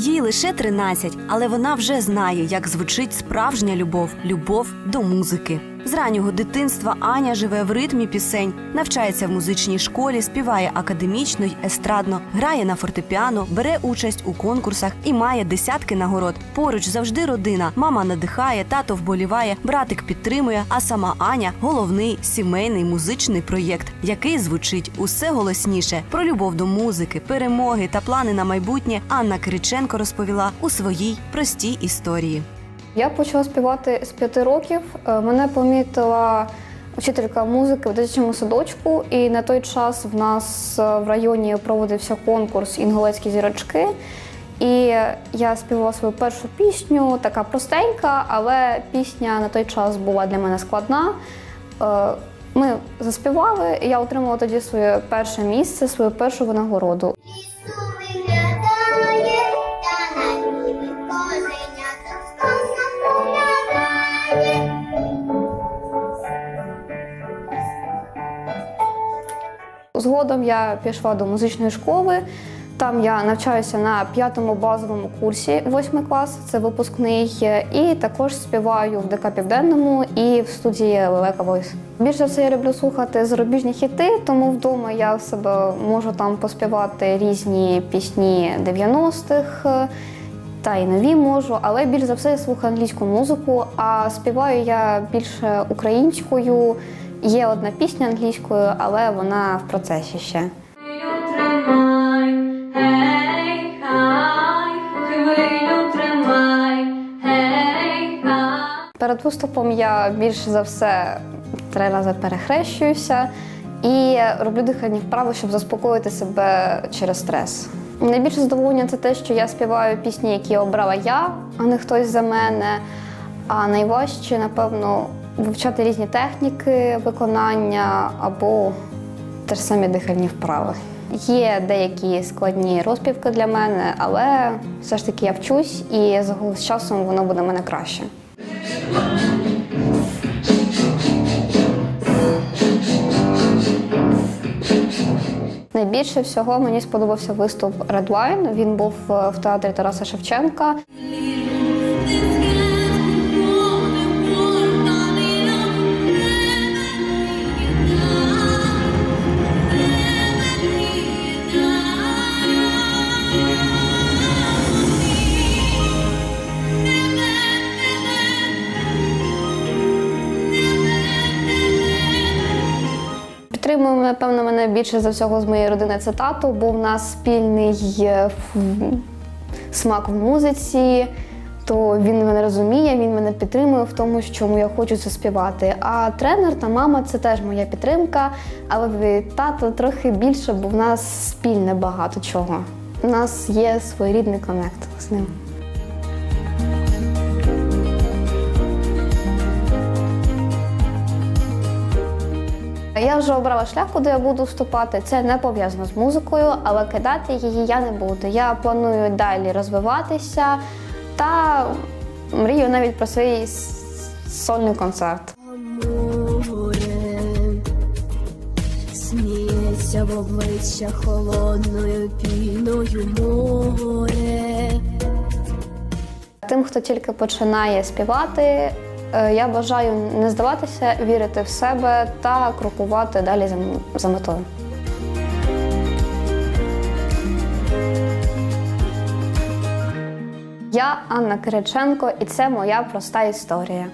Їй лише 13, але вона вже знає, як звучить справжня любов любов до музики. З раннього дитинства Аня живе в ритмі пісень, навчається в музичній школі, співає академічно й естрадно, грає на фортепіано, бере участь у конкурсах і має десятки нагород. Поруч завжди родина. Мама надихає, тато вболіває, братик підтримує. А сама Аня головний сімейний музичний проєкт, який звучить усе голосніше. Про любов до музики, перемоги та плани на майбутнє Анна Кириченко розповіла у своїй простій історії. Я почала співати з п'яти років. Е, Мене помітила вчителька музики в дитячому садочку, і на той час в нас е, в районі проводився конкурс Інголецькі зірочки. І я співала свою першу пісню, така простенька, але пісня на той час була для мене складна. Е, Ми заспівали, і я отримала тоді своє перше місце, свою першу винагороду. Згодом я пішла до музичної школи. Там я навчаюся на п'ятому базовому курсі, восьмий клас, це випускний, і також співаю в ДК Південному і в студії Лелека Войс. Більше все я люблю слухати зарубіжні хіти, тому вдома я в себе можу там поспівати різні пісні 90-х. Та й нові можу, але більш за все я слухаю англійську музику, а співаю я більше українською. Є одна пісня англійською, але вона в процесі ще. Перед виступом я більш за все три рази перехрещуюся і роблю дихальні вправи, щоб заспокоїти себе через стрес. Найбільше задоволення це те, що я співаю пісні, які обрала я, а не хтось за мене. А найважче, напевно, вивчати різні техніки виконання або те ж самі дихальні вправи. Є деякі складні розпівки для мене, але все ж таки я вчусь і з- часом воно буде в мене краще. Найбільше всього мені сподобався виступ Red Wine. Він був в театрі Тараса Шевченка. Підтримує, напевно, мене більше за всього з моєї родини це тато, бо в нас спільний е, смак в музиці. То він мене розуміє, він мене підтримує в тому, що я хочу це співати. А тренер та мама це теж моя підтримка, але тата трохи більше, бо в нас спільне багато чого. У нас є своєрідний коннект з ним. Я вже обрала шлях, куди я буду вступати. Це не пов'язано з музикою, але кидати її я не буду. Я планую далі розвиватися та мрію навіть про свій сольний концерт. сміється в обличчя холодною піною море. Тим, хто тільки починає співати, я бажаю не здаватися, вірити в себе та крокувати далі за, за метою. Я Анна Кириченко, і це моя проста історія.